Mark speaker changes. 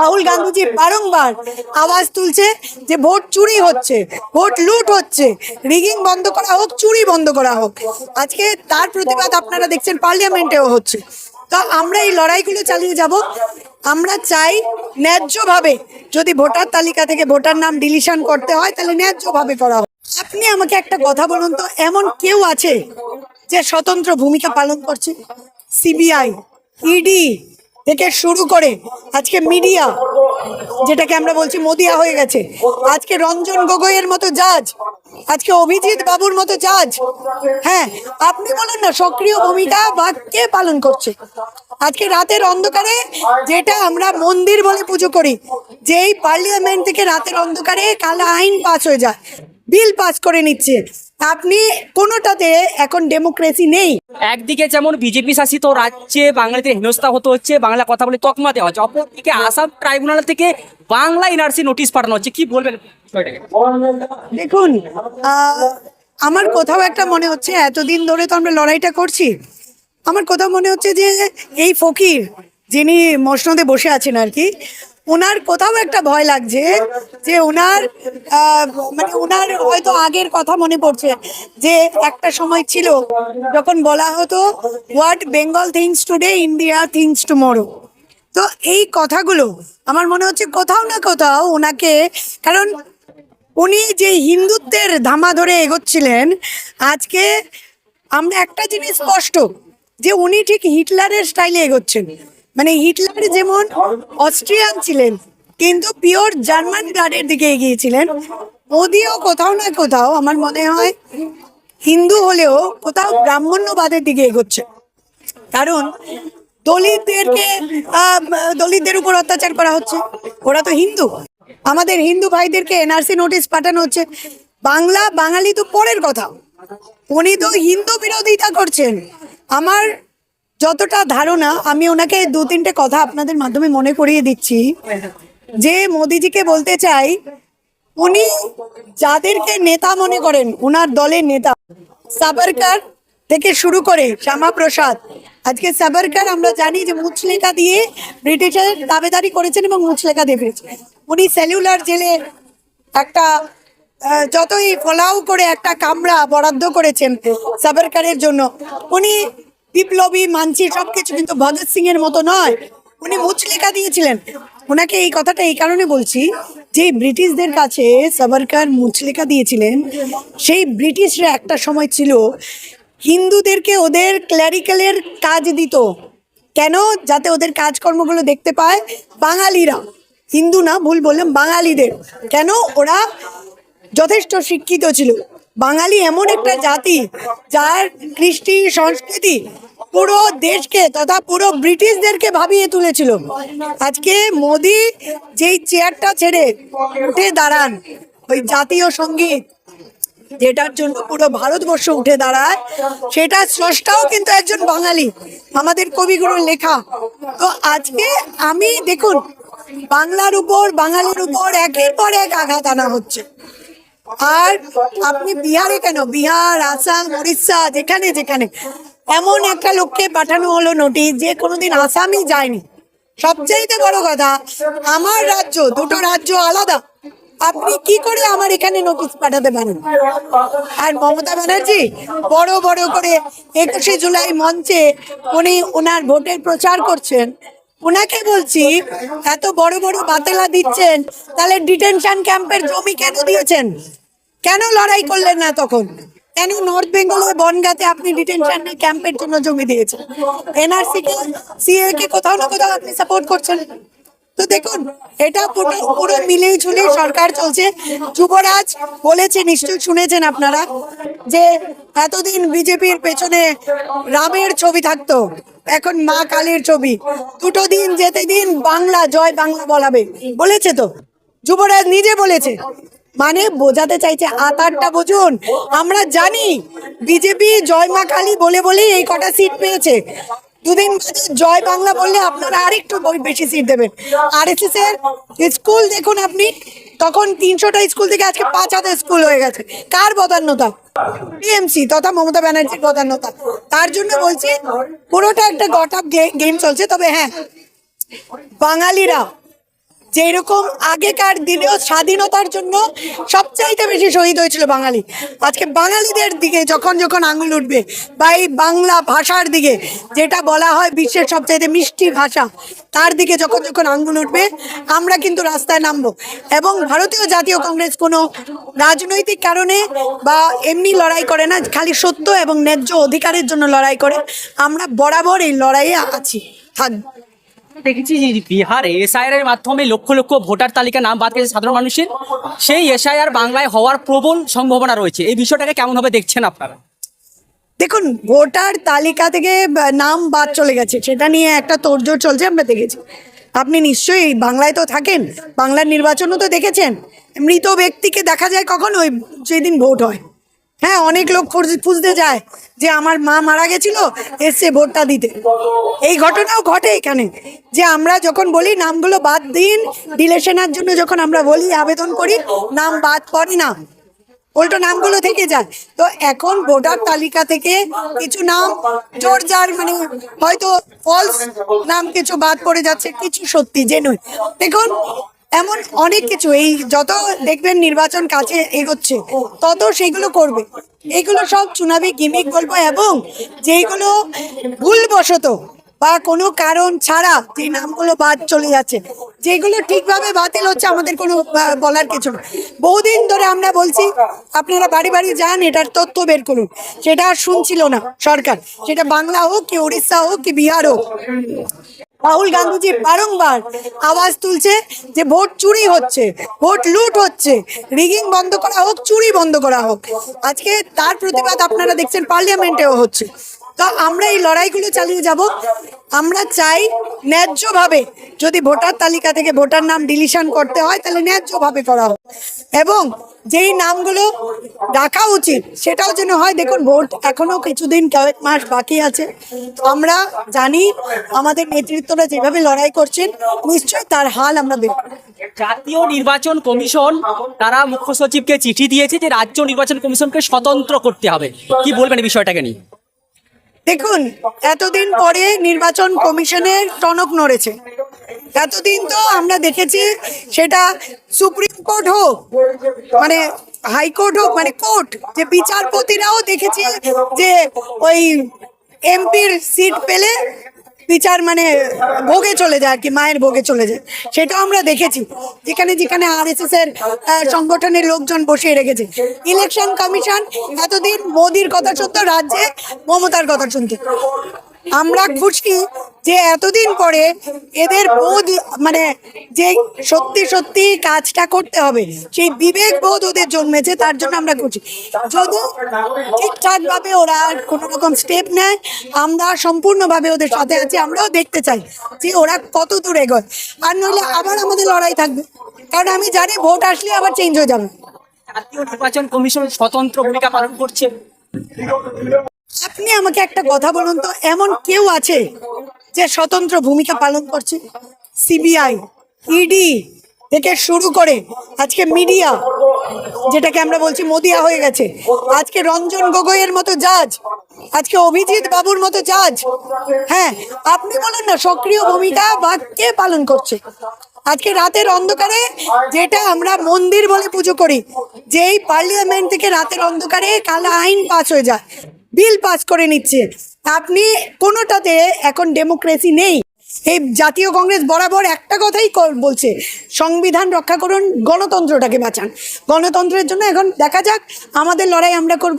Speaker 1: রাহুল গান্ধীজি বারংবার আওয়াজ তুলছে যে ভোট চুরি হচ্ছে ভোট লুট হচ্ছে রিগিং বন্ধ করা হোক চুরি বন্ধ করা হোক। আজকে তার প্রতিবাদ আপনারা দেখছেন পার্লামেন্টেও হচ্ছে। তো আমরা এই লড়াইগুলো চালিয়ে যাব। আমরা চাই ন্যায্যভাবে যদি ভোটার তালিকা থেকে ভোটার নাম ডিলিশন করতে হয় তাহলে ন্যায্যভাবে করা হোক। আপনি আমাকে একটা কথা বলুন তো এমন কেউ আছে যে স্বতন্ত্র ভূমিকা পালন করছে? সিবিআই ইডি থেকে শুরু করে আজকে মিডিয়া, যেটাকে আমরা বলছি মোদিয়া হয়ে গেছে। আজকে রঞ্জন গগৈয়ের মতো জাজ, আজকে অভিজিৎ বাবুর মতো জাজ হ্যাঁ আপনি বলেন না সক্রিয় ভূমিকা বা কে পালন করছে? আজকে রাতের অন্ধকারে যেটা আমরা মন্দির বলে পুজো করি, যেই পার্লিয়ামেন্ট থেকে রাতের অন্ধকারে কালা আইন পাস হয়ে যায়, বিল পাস করে নিচ্ছে। আপনি কোনোটাতে এখন ডেমোক্রেসি নেই।
Speaker 2: একদিকে যেমন বিজেপি শাসিত রাজ্যে বাঙালিতে হেনস্থা হতে হচ্ছে বাংলা কথা বলে তকমা দেওয়া হচ্ছে অপরদিকে আসাম ট্রাইব্যুনাল থেকে বাংলা এনআরসি নোটিশ পাঠানো হচ্ছে কি বলবেন?
Speaker 1: দেখুন আমার কোথাও একটা মনে হচ্ছে এতদিন ধরে তো আমরা লড়াইটা করছি। আমার কোথাও মনে হচ্ছে যে এই ফকির যিনি মসনদে বসে আছেন আর কি ওনার কোথাও একটা ভয় লাগছে যে ওনার মানে ওনার হয়তো আগের কথা মনে পড়ছে যে একটা সময় ছিল যখন বলা হতো what Bengal thinks today India thinks tomorrow তো এই কথাগুলো আমার মনে হচ্ছে কোথাও না কোথাও ওনাকে, কারণ উনি যে হিন্দুত্বের ধামা ধরে এগোচ্ছিলেন, আজকে আমরা একটা জিনিস স্পষ্ট যে উনি ঠিক হিটলারের স্টাইলে এগোচ্ছেন। মানে হিটলার যেমন অস্ট্রিয়ান ছিলেন, কিন্তু পিওর জার্মান ব্লাডের দিকে এগিয়েছিলেন। মোদিও কোথাও না কোথাও আমার মনে হয় হিন্দু হলেও কোথাও ব্রাহ্মণ্যবাদের দিকে এগোচ্ছে। কারণ দলিতদেরকে দলিতদের উপর অত্যাচার করা হচ্ছে। ওরা তো হিন্দু। আমাদের হিন্দু ভাইদেরকে এনআরসি নোটিশ পাঠানো হচ্ছে। বাংলা, বাঙালি তো পরের কথা। উনি তো হিন্দু বিরোধিতা করছেন। আমার যতটা ধারণা, আমি ওনাকে দু তিনটে কথা আপনাদের মাধ্যমে মনে করিয়ে দিচ্ছি। যে মোদিজিকে বলতে চাই, উনি যাদেরকে নেতা মনে করেন ওনার দলের নেতা। সাবরকার থেকে শুরু করে শ্যামা প্রসাদ আজকে সাবরকার আমরা জানি যে মুচলেখা দিয়ে ব্রিটিশের দাবেদারি করেছেন এবং মুচলেখা দিয়ে ফিরেছেন। উনি সেলুলার জেলে একটা যতই ফলাও করে একটা কামরা বরাদ্দ করেছেন সাবরকারের জন্য, উনি বিপ্লবী, মানছি, সবকিছু কিন্তু ভগৎ সিং এর মতো নয়। উনি মুচলেখা দিয়েছিলেন। ওনাকে এই কথাটা এই কারণে বলছি যে, ব্রিটিশদের কাছে সাবরকার মুচলেখা দিয়েছিলেন, সেই ব্রিটিশরা একটা সময় ছিল, হিন্দুদেরকে ওদের ক্ল্যারিক্যালের কাজ দিত। কেন? যাতে ওদের কাজকর্মগুলো দেখতে পায় বাঙালিরা। হিন্দু না, ভুল বললাম, বাঙালিদের। কেন? ওরা যথেষ্ট শিক্ষিত ছিল। বাঙালি এমন একটা জাতি যার কৃষ্টি সংস্কৃতি পুরো দেশকে তথা পুরো ব্রিটিশদেরকে ভাবিয়ে তুলেছিল। আজকে মোদি যেই চেয়ারটা ছেড়ে উঠে দাঁড়ান, ওই জাতীয় সংগীত, যেটার জন্য পুরো ভারতবর্ষ উঠে দাঁড়ায়, সেটা স্রষ্টাও কিন্তু একজন বাঙালি, আমাদের কবিগুলোর লেখা। তো আজকে আমি দেখুন, বাংলার উপর, বাঙালির উপর একের পর এক আঘাত আনা হচ্ছে। আর আপনি বিহারে কেন? বিহার, আসাম, উড়িষ্যা, যেখানে যেখানে। এমন একটা লোককে পাঠানো হলো নোটিশ যে কোনোদিন আসামই যায়নি। সবচাইতে বড় কথা, আমার রাজ্য, দুটো রাজ্য আলাদা। আপনি কি করে আমার এখানে নোটিশ পাঠাতে পারেন? আর মমতা ব্যানার্জি, বড় বড় করে একুশে জুলাই মঞ্চে উনি ওনার ভোটের প্রচার করছেন। ওনাকে বলছি, এত বড় বড় বাতেলা দিচ্ছেন, তাহলে ডিটেনশন ক্যাম্পের জমি কেন দিয়েছেন? কেন লড়াই করলেন না তখন? কেন নর্থ বেঙ্গল বেঙ্গলের বনগাতে আপনি ডিটেনশন ক্যাম্পের জন্য জমি দিয়েছেন? এনআরসি কে সিএ কে কোথাও না কোথাও আপনি সাপোর্ট করছেন। তো দেখুন, এটা পুরো পুরো মিলিয়ে ঝুলিয়ে সরকার চলছে। যুবরাজ বলেছে, নিশ্চয়ই শুনেছেন আপনারা, যে এতদিন বিজেপির পেছনে রামের ছবি থাকতো। এখন মা কালীর ছবি। দুটো দিন যেতে দিন বাংলা, জয় বাংলা বলাবে। বলেছে তো? যুবরাজ নিজে বলেছে। মানে বোঝাতে চাইছে আতারটা বুঝুন। আমরা জানি, বিজেপি জয় মা কালী বলে বলেই এই কটা সিট পেয়েছে। দুদিন বাদে জয় বাংলা বললে আপনারা আরেকটু বেশি সিট দেবেন। আর এস এর স্কুল দেখুন আপনি, তখন তিনশোটা স্কুল থেকে আজকে পাঁচ হাজার স্কুল হয়ে গেছে। কার বদান্যতা টিএমসি তথা মমতা ব্যানার্জির বদান্যতা তার জন্য বলছি, পুরোটা একটা গট আপ গেম চলছে, তবে হ্যাঁ বাঙালিরা যে এরকম আগেকার দিনেও স্বাধীনতার জন্য সবচাইতে বেশি শহীদ হয়েছিল বাঙালি। আজকে বাঙালিদের দিকে যখন যখন আঙুল উঠবে, বা এই বাংলা ভাষার দিকে, যেটা বলা হয় বিশ্বের সবচাইতে মিষ্টি ভাষা, তার দিকে যখন যখন আঙ্গুল উঠবে, আমরা কিন্তু রাস্তায় নামবো। এবং ভারতীয় জাতীয় কংগ্রেস কোনো রাজনৈতিক কারণে বা এমনি লড়াই করে না, খালি সত্য এবং ন্যায্য অধিকারের জন্য লড়াই করে। আমরা বরাবর এই লড়াইয়ে আছি। থাকব
Speaker 2: দেখেছি বিহারে এসআইআর এর মাধ্যমে লক্ষ লক্ষ ভোটার তালিকা নাম বাদ গেছে সাধারণ মানুষের। সেই এসআইআর বাংলায় হওয়ার প্রবল সম্ভাবনা রয়েছে। এই বিষয়টাকে কেমন ভাবে দেখছেন আপনারা?
Speaker 1: দেখুন, ভোটার তালিকা থেকে নাম বাদ চলে গেছে। সেটা নিয়ে একটা তোড়জোড় চলছে, আমরা দেখেছি। আপনি নিশ্চয়ই বাংলায় তো থাকেন, বাংলার নির্বাচনও তো দেখেছেন। মৃত ব্যক্তিকে দেখা যায় কখন? ওই যেদিন ভোট হয়। হ্যাঁ অনেক লোক খুঁজ- খুঁজতে যায়। যে আমার মা মারা গেছিল এসছে ভোটটা দিতে। এই ঘটনাও ঘটে এখানে। যে আমরা যখন বলি নামগুলো বাদ দিন, ডিলেশনের জন্য যখন আমরা বলি, আবেদন করি, নাম বাদ পড়ে না। উল্টো নামগুলো থেকে যায়। তো এখন ভোটার তালিকা থেকে কিছু নাম, জোর যার মানে হয়তো ফলস নাম কিছু বাদ পড়ে যাচ্ছে, কিছু সত্যি জেনুই দেখুন এমন অনেক কিছু, এই যত দেখবেন নির্বাচন কাছে এগোচ্ছে, তত সেগুলো করবে। এগুলো সব চুনাবি গিমিক বলব এবং যেগুলো ভুলবশত বা কোনো কারণ ছাড়া যে নামগুলো বাদ চলে যাচ্ছে, যেগুলো ঠিকভাবে বাতিল হচ্ছে আমাদের কোনো বলার কিছু না। বহুদিন ধরে আমরা বলছি, আপনারা বাড়ি বাড়ি যান, এটার তথ্য বের করুন। সেটা শুনছিল না সরকার। সেটা বাংলা হোক কি উড়িষ্যা হোক কি বিহার হোক। রাহুল গান্ধীজি বারংবার আওয়াজ তুলছে যে ভোট চুরি হচ্ছে ভোট লুট হচ্ছে রিগিং বন্ধ করা হোক চুরি বন্ধ করা হোক। আজকে তার প্রতিবাদ আপনারা দেখছেন পার্লামেন্টেও হচ্ছে। তো আমরা এই লড়াইগুলো চালিয়ে যাব। আমরা চাই ন্যায্যভাবে যদি ভোটার তালিকা থেকে ভোটার নাম ডিলিশন করতে হয়, তাহলে ন্যায্যভাবে করা হোক। এবং যেই নামগুলো রাখা উচিত, সেটাও যেন হয়। দেখুন, ভোট এখনও কিছুদিন, কয়েক মাস বাকি আছে। আমরা জানি আমাদের নেতৃত্বরা যেভাবে লড়াই করছেন, নিশ্চয়ই তার হাল আমরা করব।
Speaker 2: জাতীয় নির্বাচন কমিশন, তারা মুখ্য সচিবকে চিঠি দিয়েছে যে, রাজ্য নির্বাচন কমিশনকে স্বতন্ত্র করতে হবে। কি বলবেন এই বিষয়টাকে নিয়ে?
Speaker 1: দেখুন, এতদিন পরে নির্বাচন কমিশনের টনক নড়েছে। এতদিন তো আমরা দেখেছি সেটা সুপ্রিম কোর্ট হোক মানে হাইকোর্ট হোক মানে কোর্ট, যে বিচারপতিরাও দেখেছি যে ওই এমপির সিট পেলে বিচার মানে ভোগে চলে যায় আর কি, মায়ের ভোগে চলে যায়। সেটাও আমরা দেখেছি। যেখানে যেখানে আর এস এস এর সংগঠনের লোকজন বসিয়ে রেখেছে। ইলেকশন কমিশন এতদিন মোদির কথা শুনতো, রাজ্যে মমতার কথা শুনতো। আমরা খুশি যে এতদিন পরে এদের বোধ মানে যে সত্যি সত্যি কাজটা করতে হবে, সেই বিবেক বোধ ওদের জন্মেছে, তার জন্য আমরা খুশি। যদি ঠিকঠাকভাবে ওরা কোনো রকম স্টেপ নেয়, আমরা সম্পূর্ণভাবে ওদের সাথে আছি, আমরাও দেখতে চাই যে ওরা কত দূর এগোয়। আর নইলে আবার আমাদের লড়াই থাকবে, কারণ আমি জানি ভোট আসলে আবার চেঞ্জ হয়ে যাবে।
Speaker 2: জাতীয় নির্বাচন কমিশন স্বতন্ত্র ভূমিকা পালন করছে।
Speaker 1: আপনি আমাকে একটা কথা বলুন তো, এমন কেউ আছে যে স্বতন্ত্র ভূমিকা পালন করছে? সিবিআই ইডি থেকে শুরু করে আজকে মিডিয়া যেটাকে আমরা বলছি মোদিয়া হয়ে গেছে। আজকে রঞ্জন গগৈয়ের মতো জাজ, আজকে অভিজিৎ বাবুর মতো জাজ। হ্যাঁ আপনি বলেন না, সক্রিয় ভূমিকা বা কে পালন করছে? আজকে রাতের অন্ধকারে যেটা আমরা মন্দির বলে পুজো করি যে এই পার্লিয়ামেন্ট থেকে রাতের অন্ধকারে কালা আইন পাস হয়ে যায়। বিল পাস করে নিচ্ছে। আপনি কোনোটাতে এখন ডেমোক্রেসি নেই। এই জাতীয় কংগ্রেস বরাবর একটা কথাই বলছে, সংবিধান রক্ষা করুন, গণতন্ত্রটাকে বাঁচান। গণতন্ত্রের জন্য এখন দেখা যাক, আমাদের লড়াই আমরা করব।